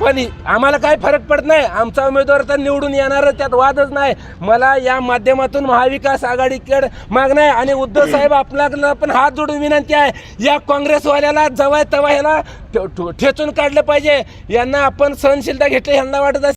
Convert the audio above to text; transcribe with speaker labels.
Speaker 1: पण आम्हाला काय फरक पडत नाही. आमचा उमेदवार तर निवडून येणार त्यात वादच नाही. मला या माध्यमातून महाविकास आघाडीकडे मागणं आहे. आणि उद्धव साहेब आपल्याला पण हात जोडून विनंती आहे. या काँग्रेसवाल्याला जवळ तवा ह्याला ठे- ठेचून काढलं पाहिजे. यांना आपण सहनशीलता घेतली यांना वाटत असेल